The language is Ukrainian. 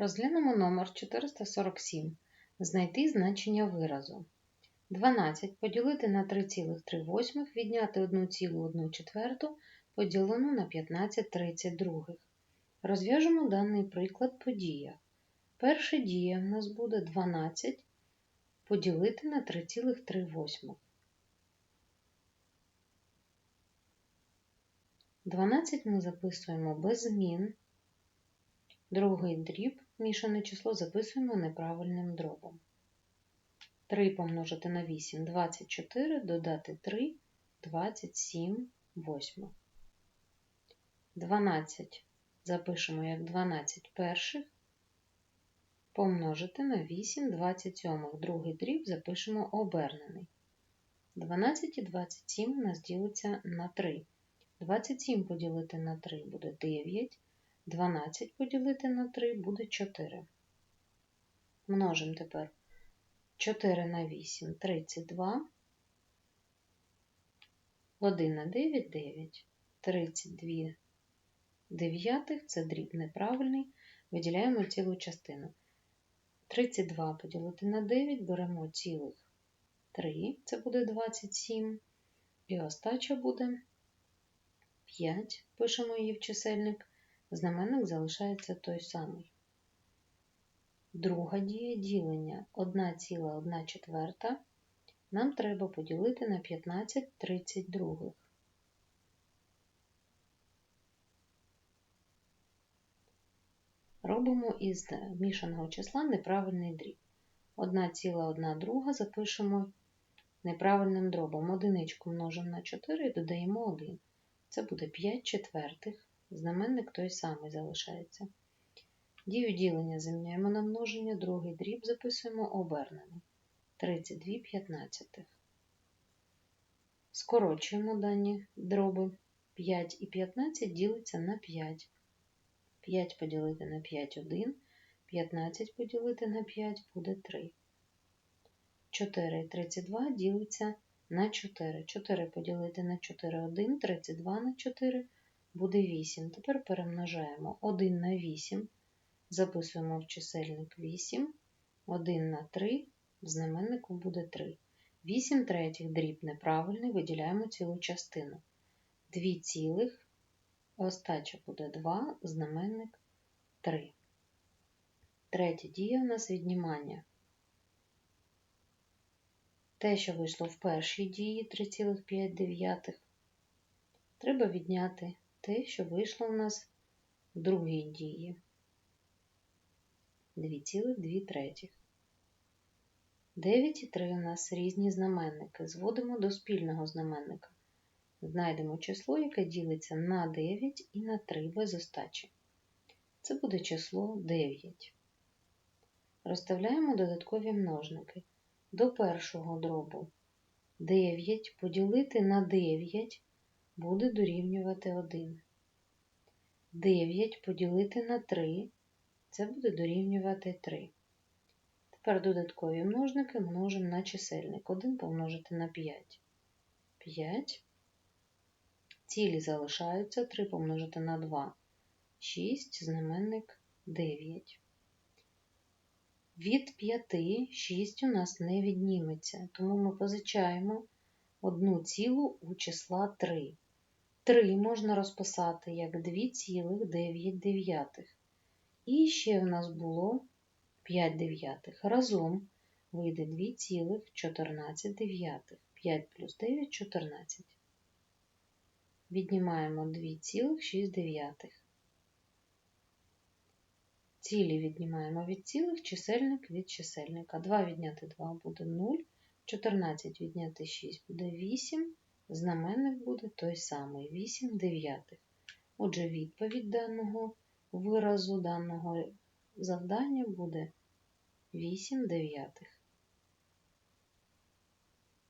Розглянемо номер 447. Знайти значення виразу. 12 поділити на 3,3 відняти 1,1 поділену на 15,32. Розв'яжемо даний приклад по діях. Перша дія в нас буде 12 поділити на 3,3. 12 ми записуємо без змін. Другий дріб, мішане число, записуємо неправильним дробом. 3 помножити на 8 24, додати 3 27 восьмих. 12 запишемо як 12 перших, помножити на 8 27. Другий дріб запишемо обернений. 12 і 27 у нас ділиться на 3. 27 поділити на 3 буде 9. 12 поділити на 3 буде 4. Множимо тепер 4 на 8 32. 1 на 9 9. 32 дев'ятих це дріб неправильний. Виділяємо цілу частину. 32 поділити на 9, беремо цілих 3, це буде 27. І остача буде 5. Пишемо її в чисельник знаменник залишається той самий. Друга дія ділення 1,1 четверта нам треба поділити на 15 32. Робимо із мішаного числа неправильний дріб. 1,1 друга запишемо неправильним дробом. Одиничку множимо на 4 і додаємо 1. Це буде 5 четвертих знаменник той самий залишається. Дію ділення заміняємо на множення, другий дріб записуємо обернений. 32 п'ятнадцятих. Скорочуємо дані дроби. 5 і 15 ділиться на 5. 5 поділити на 5 1, 15 поділити на 5 буде 3. 4 і 32 ділиться на 4. 4 поділити на 4 1, 32 на 4 буде 8. Тепер перемножаємо 1 на 8, записуємо в чисельник 8, 1 на 3, в знаменнику буде 3. 8 третіх дріб неправильний, виділяємо цілу частину. 2 цілих, остача буде 2, знаменник 3. Третя дія у нас віднімання. Те, що вийшло в першій дії 3,5, треба відняти те, що вийшло у нас в другій дії 2,2 третіх. 9 і 3 у нас різні знаменники. Зводимо до спільного знаменника. Знайдемо число, яке ділиться на 9 і на 3 без остачі. Це буде число 9. Розставляємо додаткові множники. До першого дробу 9 поділити на 9 буде дорівнювати 1. 9 поділити на 3, це буде дорівнювати 3. Тепер додаткові множники множимо на чисельник. 1 помножити на 5. 5. Цілі залишаються 3 помножити на 2. 6, знаменник 9. Від 5 6 у нас не відніметься, тому ми позичаємо одну цілу у числа 3. 3 можна розписати як 2,9. І ще в нас було 5 дев'ятих. Разом вийде 2,14. 5 плюс 9 14. Віднімаємо 2,6. Цілі віднімаємо від цілих, чисельник від чисельника. 2 відняти 2 буде 0, 14 відняти 6 буде 8. Знаменник буде той самий 8 дев'ятих. Отже, відповідь даного виразу, даного завдання буде 8 дев'ятих.